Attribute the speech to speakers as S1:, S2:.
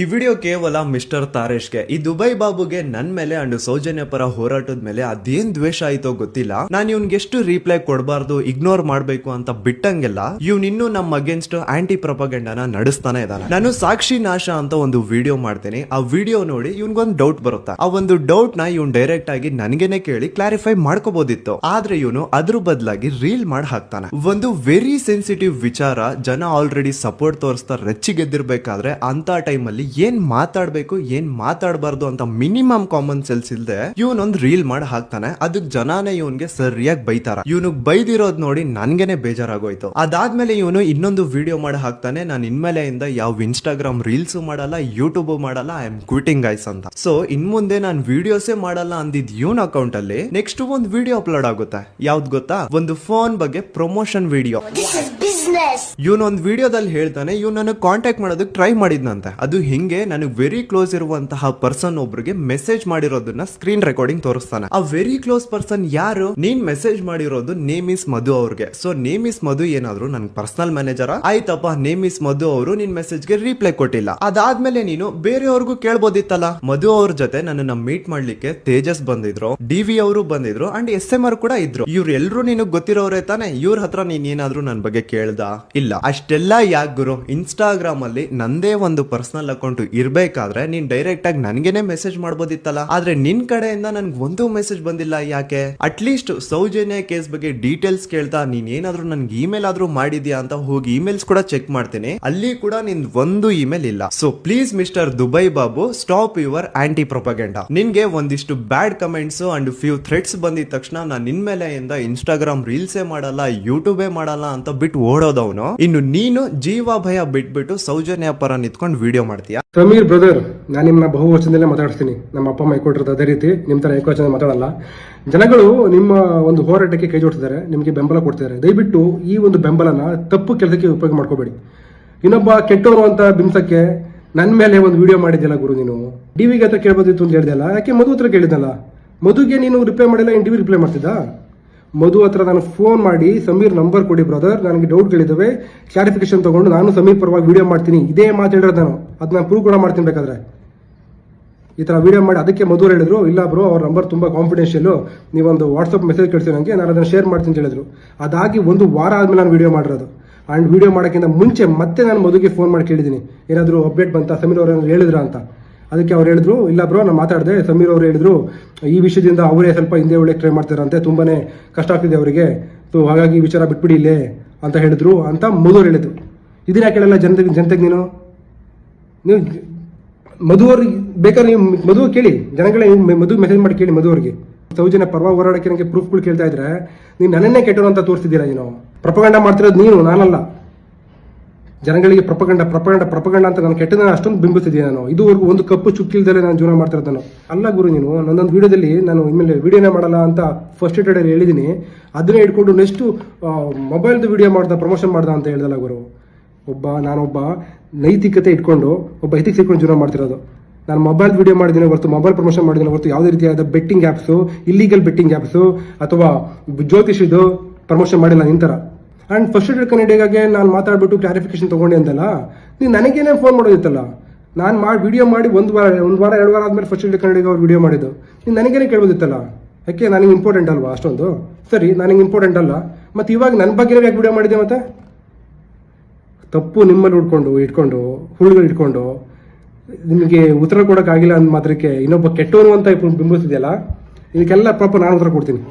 S1: ಈ ವಿಡಿಯೋ ಕೇವಲ ಮಿಸ್ಟರ್ ತಾರೇಶ್ಗೆ. ಈ ದುಬೈ ಬಾಬುಗೆ ನನ್ ಮೇಲೆ ಅಂಡ್ ಸೌಜನ್ಯ ಪರ ಹೋರಾಟದ ಮೇಲೆ ಅದೇನ್ ದ್ವೇಷ ಆಯ್ತೋ ಗೊತ್ತಿಲ್ಲ. ನಾನು ಇವ್ನ್ಗೆ ಎಷ್ಟು ರಿಪ್ಲೈ ಕೊಡಬಾರ್ದು ಇಗ್ನೋರ್ ಮಾಡ್ಬೇಕು ಅಂತ ಬಿಟ್ಟಂಗೆಲ್ಲ, ಇವ್ನ ಇನ್ನು ನಮ್ಮ ಅಗೇನ್ಸ್ಟ್ ಆಂಟಿ ಪ್ರಪಗಂಡನ ನಡೆಸ್ತಾನೆ ಇದ್ದಾನೆ. ನಾನು ಸಾಕ್ಷಿ ನಾಶ ಅಂತ ಒಂದು ವಿಡಿಯೋ ಮಾಡ್ತೇನೆ. ಆ ವಿಡಿಯೋ ನೋಡಿ ಇವ್ನ್ಗೊಂದು ಡೌಟ್ ಬರುತ್ತೆ? ಆ ಒಂದು ಡೌಟ್ನ ಇವ್ನ್ ಡೈರೆಕ್ಟ್ ಆಗಿ ನನ್ಗೆನೆ ಕೇಳಿ ಕ್ಲಾರಿಫೈ ಮಾಡ್ಕೋಬಹುದಿತ್ತು ಆದ್ರೆ ಇವನು ಅದ್ರ ಬದಲಾಗಿ ರೀಲ್ ಮಾಡಿ ಹಾಕ್ತಾನೆ. ಒಂದು ವೆರಿ ಸೆನ್ಸಿಟಿವ್ ವಿಚಾರ ಜನ ಆಲ್ರೆಡಿ ಸಪೋರ್ಟ್ ತೋರಿಸ್ತಾ, ರೆಚ್ಚಿಗೆದ್ದಿರ್ಬೇಕಾದ್ರೆ ಅಂತ ಏನ್ ಮಾತಾಡ್ಬೇಕು ಏನ್ ಮಾತಾಡಬಾರ್ದು ಅಂತ ಮಿನಿಮಮ್ ಕಾಮನ್ ಸೆನ್ಸ್ ಇಲ್ದೆ ಒಂದ್ ರೀಲ್ ಮಾಡಿ ಹಾಕ್ತಾನೆ. ಅದಕ್ ಜನಾನೇ ಇವನ್ಗೆ ಸರಿಯಾಗಿ ಬೈತಾರ. ಇವನು ಬೈದಿರೋದ್ ನೋಡಿ ನನ್ಗೆನೆ ಬೇಜಾರಾಗೋಯ್ತು. ಅದಾದ್ಮೇಲೆ ಇವನು ಇನ್ನೊಂದು ವಿಡಿಯೋ ಮಾಡಿ ಹಾಕ್ತಾನೆ. ನಾನು ಇನ್ಮೇಲೆಯಿಂದ ಯಾವ ಇನ್ಸ್ಟಾಗ್ರಾಮ್ ರೀಲ್ಸ್ ಮಾಡಲ್ಲ ಯೂಟ್ಯೂಬ್ ಮಾಡಲ್ಲ ಐ ಆಮ್ ಕ್ವಿಟಿಂಗ್ ಐಸ್ ಅಂತ. ಸೊ ಇನ್ ಮುಂದೆ ನಾನು ವಿಡಿಯೋಸೇ ಮಾಡಲ್ಲ ಅಂದಿದ್ ಇವನ್ ಅಕೌಂಟ್ ಅಲ್ಲಿ ನೆಕ್ಸ್ಟ್ ಒಂದು ವಿಡಿಯೋ ಅಪ್ಲೋಡ್ ಆಗುತ್ತೆ. ಯಾವ್ದು ಗೊತ್ತಾ? ಒಂದು ಫೋನ್ ಬಗ್ಗೆ ಪ್ರಮೋಷನ್ ವಿಡಿಯೋ
S2: This is
S1: ಇವನ್ ಒಂದು ವಿಡಿಯೋದಲ್ಲಿ ಹೇಳ್ತಾನೆ ಇವ್ ನನಗೆ ಕಾಂಟ್ಯಾಕ್ಟ್ ಮಾಡೋದಕ್ಕೆ ಟ್ರೈ ಮಾಡಿದ್ನಂತೆ. ಅದು ಹಿಂಗೆ ನನಗೆ ವೆರಿ ಕ್ಲೋಸ್ ಇರುವಂತಹ ಪರ್ಸನ್ ಒಬ್ರಿಗೆ ಮೆಸೇಜ್ ಮಾಡಿರೋದನ್ನ ಸ್ಕ್ರೀನ್ ರೆಕಾರ್ಡಿಂಗ್ ತೋರಿಸ್ತಾನೆ. ಆ ವೆರಿ ಕ್ಲೋಸ್ ಪರ್ಸನ್ ಯಾರು? ನೀನ್ ಮೆಸೇಜ್ ಮಾಡಿರೋದು ನೇಮ್ ಇಸ್ ಮಧು ಅವ್ರಿಗೆ. ಸೊ ನೇಮ್ ಇಸ್ ಮಧು ಏನಾದ್ರು ನನ್ ಪರ್ಸನಲ್ ಮ್ಯಾನೇಜರ್ ಆಯ್ತಪ್ಪ ನೇಮ್ ಇಸ್ ಮಧು ಅವರು ನಿನ್ ಮೆಸೇಜ್ಗೆ ರಿಪ್ಲೈ ಕೊಟ್ಟಿಲ್ಲ. ಅದಾದ್ಮೇಲೆ ನೀನು ಬೇರೆಯವ್ರಿಗೂ ಕೇಳ್ಬೋದಿತ್ತಲ್ಲ? ಮಧು ಅವ್ರ ಜೊತೆ ನನ್ನ ಮೀಟ್ ಮಾಡ್ಲಿಕ್ಕೆ ತೇಜಸ್ ಬಂದಿದ್ರು ಡಿ ವಿ ಅವರು ಬಂದಿದ್ರು ಅಂಡ್ ಎಸ್ ಎಂ ಆರ್ ಕೂಡ ಇದ್ರು. ಇವ್ರ ಎಲ್ರು ನಿನಗ್ ಗೊತ್ತಿರೋರೇ ತಾನೆ? ಇವ್ರ ಹತ್ರ ನೀನ್ ಏನಾದ್ರೂ ನನ್ ಬಗ್ಗೆ ಕೇಳ್ದ? ಇಲ್ಲ. ಅಷ್ಟೆಲ್ಲ ಯಾಕೆ ಗುರು? ಇನ್ಸ್ಟಾಗ್ರಾಮ್ ಅಲ್ಲಿ ನಂದೇ ಒಂದು ಪರ್ಸನಲ್ ಅಕೌಂಟ್ ಇರ್ಬೇಕಾದ್ರೆ ನೀನ್ ಡೈರೆಕ್ಟ್ ಆಗಿ ನನ್ಗೆನೆ ಮೆಸೇಜ್ ಮಾಡ್ಬೋದಿತ್ತಲ್ಲ? ಆದ್ರೆ ನಿನ್ ಕಡೆಯಿಂದ ನನ್ಗೆ ಒಂದು ಮೆಸೇಜ್ ಬಂದಿಲ್ಲ ಯಾಕೆ? ಅಟ್ಲೀಸ್ಟ್ ಸೌಜನ್ಯ ಕೇಸ್ ಬಗ್ಗೆ ಡೀಟೇಲ್ಸ್ ಕೇಳ್ತಾ ನೀನ್ ಏನಾದ್ರೂ ನನ್ಗೆ ಇಮೇಲ್ ಆದ್ರೂ ಮಾಡಿದ್ಯಾ ಅಂತ ಹೋಗಿ ಇಮೇಲ್ಸ್ ಕೂಡ ಚೆಕ್ ಮಾಡ್ತೀನಿ. ಅಲ್ಲಿ ಕೂಡ ನಿನ್ ಒಂದು ಇಮೇಲ್ ಇಲ್ಲ. So please mister Dubai Babu stop your anti propaganda ನಿನ್ಗೆ ಒಂದಿಷ್ಟು bad comments and few threats ಬಂದಿದ ತಕ್ಷಣ ನಾನು ನಿನ್ ಮೇಲೆ ಇನ್ಸ್ಟಾಗ್ರಾಮ್ ರೀಲ್ಸೇ ಮಾಡಲ್ಲ ಯೂಟ್ಯೂಬೇ ಮಾಡಲ್ಲ ಅಂತ ಬಿಟ್ಟು ಓಡೋದವನು. ಇನ್ನು ನೀನು ಜೀವ ಭಯ ಬಿಟ್ಬಿಟ್ಟು ಸೌಜನ್ಯ ಪರ ನಿತ್ಕೊಂಡು ವಿಡಿಯೋ ಮಾಡ್ತೀಯ
S3: ಸಮೀರ್ ಬ್ರದರ್, ನಾನು ನಿಮ್ಮ ಬಹು ವರ್ಷದಿಂದಲೇ ಮಾತಾಡ್ತೀನಿ. ನಮ್ಮ ಅಪ್ಪ ಅಮ್ಮ ಕೊಟ್ಟಿರೋದು ಅದೇ ರೀತಿ ನಿಮ್ಮ ಥರ ಏಕವಚನ ಮಾತಾಡಲ್ಲ. ಜನಗಳು ನಿಮ್ಮ ಒಂದು ಹೋರಾಟಕ್ಕೆ ಕೈ ಜೋಡಿಸಿದ್ದಾರೆ, ನಿಮಗೆ ಬೆಂಬಲ ಕೊಡ್ತಿದ್ದಾರೆ. ದಯವಿಟ್ಟು ಈ ಒಂದು ಬೆಂಬಲನ ತಪ್ಪು ಕೆಲಸಕ್ಕೆ ಉಪಯೋಗ ಮಾಡ್ಕೋಬೇಡಿ. ಇನ್ನೊಬ್ಬ ಕೆಟ್ಟವರು ಅಂತ ಬಿಂಸಕ್ಕೆ ನನ್ನ ಮೇಲೆ ಒಂದು ವಿಡಿಯೋ ಮಾಡಿದ್ಯಲ್ಲ ಗುರು ನೀನು? ಡಿವಿಗೆ ಹತ್ರ ಕೇಳ್ಬೋದಿತ್ತು ಅಂತ ಹೇಳ್ದಲ್ಲ, ಯಾಕೆ ಮಧು ಹತ್ರ ಕೇಳಿದ್ನಲ್ಲ? ಮಧುಗೆ ನೀನು ರಿಪ್ಲೈ ಮಾಡಿಲ್ಲ ಇನ್ ಟಿ ವಿ ರಿಪ್ಲೈ ಮಾಡ್ತಿದ್ದ? ಮಧು ಹತ್ರ ನಾನು ಫೋನ್ ಮಾಡಿ, ಸಮೀರ್ ನಂಬರ್ ಕೊಡಿ ಬ್ರದರ್ ನನಗೆ ಡೌಟ್ಗಳಿದ್ದಾವೆ ಕ್ಲಾರಿಫಿಕೇಶನ್ ತಗೊಂಡು ನಾನು ಸಮೀರ್ ಪರವಾಗಿ ವಿಡಿಯೋ ಮಾಡ್ತೀನಿ. ಇದೇ ಮಾತಾಡಿರೋದು ನಾನು. ಅದನ್ನ ಪ್ರೂವ್ ಕೂಡ ಮಾಡ್ತೀನಿ ಬೇಕಾದ್ರೆ. ಈ ಥರ ವಿಡಿಯೋ ಮಾಡಿ, ಅದಕ್ಕೆ ಮಧುರ್ ಹೇಳಿದ್ರು, ಇಲ್ಲ ಬ್ರೋ ಅವ್ರ ನಂಬರ್ ತುಂಬ ಕಾನ್ಫಿಡೆನ್ಷಿಯಲು ನೀವೊಂದು ವಾಟ್ಸಪ್ ಮೆಸೇಜ್ ಕಳಿಸಿ ನನಗೆ ನಾನು ಅದನ್ನು ಶೇರ್ ಮಾಡ್ತೀನಿ ಹೇಳಿದ್ರು. ಅದಾಗಿ ಒಂದು ವಾರ ಆದ್ಮೇಲೆ ನಾನು ವಿಡಿಯೋ ಮಾಡಿರೋದು. ಆ್ಯಂಡ್ ವಿಡಿಯೋ ಮಾಡೋಕ್ಕಿಂತ ಮುಂಚೆ ಮತ್ತೆ ನಾನು ಮಧುಗೆ ಫೋನ್ ಮಾಡಿ ಕೇಳಿದ್ದೀನಿ. ಏನಾದರೂ ಅಪ್ಡೇಟ್ ಬಂತಾ, ಸಮೀರ್ ಅವ್ರು ಹೇಳಿದ್ರ ಅಂತ. ಅದಕ್ಕೆ ಅವ್ರು ಹೇಳಿದ್ರು, ಇಲ್ಲ ಬ್ರೋ, ನಾನು ಮಾತಾಡಿದೆ. ಸಮೀರ್ ಅವರು ಹೇಳಿದ್ರು, ಈ ವಿಷಯದಿಂದ ಅವರೇ ಸ್ವಲ್ಪ ಹಿಂದೆ ಒಳ್ಳೆ ಟ್ರೈ ಮಾಡ್ತಾರಂತೆ ತುಂಬಾ ಕಷ್ಟ ಆಗ್ತಿದೆ ಅವರಿಗೆ. ಸೊ ಹಾಗಾಗಿ ಈ ವಿಚಾರ ಬಿಟ್ಬಿಡಿ ಇಲ್ಲೇ ಅಂತ ಹೇಳಿದ್ರು. ಅಂತ ಮಧುರ್ ಹೇಳಿದ್ರು. ಇದನ್ನ ಯಾಕೆ ಹೇಳಲ್ಲ ಜನತೆಗೆ ಜನತೆಗೆ ನೀನು ನೀವು ಮಧು ಅವ್ರಿಗೆ ಬೇಕಾದ್ರೆ ನೀವು ಮಧು ಕೇಳಿ, ಜನಗಳೇ ಮಧು ಮೆಸೇಜ್ ಮಾಡಿ ಕೇಳಿ ಮಧು ಅವ್ರಿಗೆ ಸೌಜನ್ಯ ಪರ್ವ ಹೋರಾಡಕ್ಕೆ ನನಗೆ ಪ್ರೂಫ್ಗಳು ಕೇಳ್ತಾ ಇದ್ರೆ ನೀನು ನನ್ನನ್ನೇ ಕೆಟ್ಟರು ಅಂತ ತೋರಿಸ್ತಿದ್ದೀರಾ ನೀನು ಪ್ರಪಗಂಡ ಮಾಡ್ತಿರೋದು ನೀನು, ನಾನಲ್ಲ. ಜನಗಳಿಗೆ ಪ್ರಪಗಂಡ ಪ್ರಪಗಂಡ ಪ್ರಪಗಂಡ ಅಂತ ನಾನು ಕೆಟ್ಟದನ್ನ ಅಷ್ಟೊಂದು ಬಿಂಬಿಸಿದ್ದೀನಿ ನಾನು. ಇದುವರೆಗೂ ಒಂದು ಕಪ್ಪು ಚುಕ್ಕಿಲ್ದಲೆ ನಾನು ಜೀವನ ಮಾಡ್ತಿರೋದು ನಾನು. ಅಲ್ಲ ಗುರು ನೀನು, ನನ್ನೊಂದು ವಿಡಿಯೋದಲ್ಲಿ ನಾನು ಇನ್ಮೇಲೆ ವಿಡಿಯೋನೇ ಮಾಡಲ್ಲ ಅಂತ ಫಸ್ಟ್ ಡೇಟಲ್ಲಿ ಹೇಳಿದ್ದೀನಿ ಅದನ್ನೇ ಇಟ್ಕೊಂಡು ನೆಕ್ಸ್ಟು ಮೊಬೈಲ್ದು ವಿಡಿಯೋ ಮಾಡ್ದ ಪ್ರಮೋಷನ್ ಮಾಡ್ದ ಅಂತ ಹೇಳ್ದಲ್ಲ ಗುರು. ಒಬ್ಬ, ನಾನೊಬ್ಬ ನೈತಿಕತೆ ಇಟ್ಕೊಂಡು, ಒಬ್ಬ ಎಥಿಕ್ಸ್ ಇಟ್ಕೊಂಡು ಜೀವನ ಮಾಡ್ತಿರೋದು. ನಾನು ಮೊಬೈಲ್ ವಿಡಿಯೋ ಮಾಡಿದ್ದೀನಿ ಹೊರತು ಮೊಬೈಲ್ ಪ್ರಮೋಷನ್ ಮಾಡಿದ್ದೀನಿ ಹೊರತು ಯಾವುದೇ ರೀತಿಯಾದ betting apps illegal betting apps ಅಥವಾ ಜ್ಯೋತಿಷಿದು ಪ್ರಮೋಷನ್ ಮಾಡಿಲ್ಲ ನಿಂತರ. ಆ್ಯಂಡ್ ಫಸ್ಟ್ ಏಡ್ ಕನ್ನಡಿಗಾಗೆ ನಾನು ಮಾತಾಡ್ಬಿಟ್ಟು ಕ್ಲಾರಿಫಿಕೇಶನ್ ತೊಗೊಂಡೆ ಅಂತಲ್ಲ, ನೀನು ನನಗೇನೆ ಫೋನ್ ಮಾಡೋದಿತ್ತಲ್ಲ? ನಾನು ಮಾಡಿ ವಿಡಿಯೋ ಮಾಡಿ ಒಂದು ವಾರ ಒಂದು ವಾರ, ಎರಡು ವಾರ ಆದಮೇಲೆ ಫಸ್ಟ್ ಏಡ್ ಕನ್ನಡಿಗೆ ಅವ್ರು ವಿಡಿಯೋ ಮಾಡಿದ್ದು. ನೀನು ನನಗೇನೆ ಕೇಳ್ಬೋದಿತ್ತಲ್ಲ? ಯಾಕೆ, ನನಗೆ ಇಂಪಾರ್ಟೆಂಟ್ ಅಲ್ವಾ ಅಷ್ಟೊಂದು? ಸರಿ, ನನಗೆ ಇಂಪಾರ್ಟೆಂಟ್ ಅಲ್ಲ. ಮತ್ತು ಇವಾಗ ನನ್ನ ಬಗ್ಗೆ ಯಾಕೆ ವಿಡಿಯೋ ಮಾಡಿದೆ ಮತ್ತೆ? ತಪ್ಪು ನಿಮ್ಮಲ್ಲಿ ಉಡ್ಕೊಂಡು ಇಟ್ಕೊಂಡು, ಹುಳುಗಳು ಇಟ್ಕೊಂಡು, ನಿಮಗೆ ಉತ್ತರ ಕೊಡೋಕ್ಕಾಗಿಲ್ಲ ಅಂದ ಮಾತ್ರಕ್ಕೆ ಇನ್ನೊಬ್ಬ ಕೆಟ್ಟವನು ಅಂತ ಬಿಂಬಿಸ್ತಿದೆಯಲ್ಲ? ಇದಕ್ಕೆಲ್ಲ ಪಾಪ ನಾನು ಉತ್ತರ ಕೊಡ್ತೀನಿ.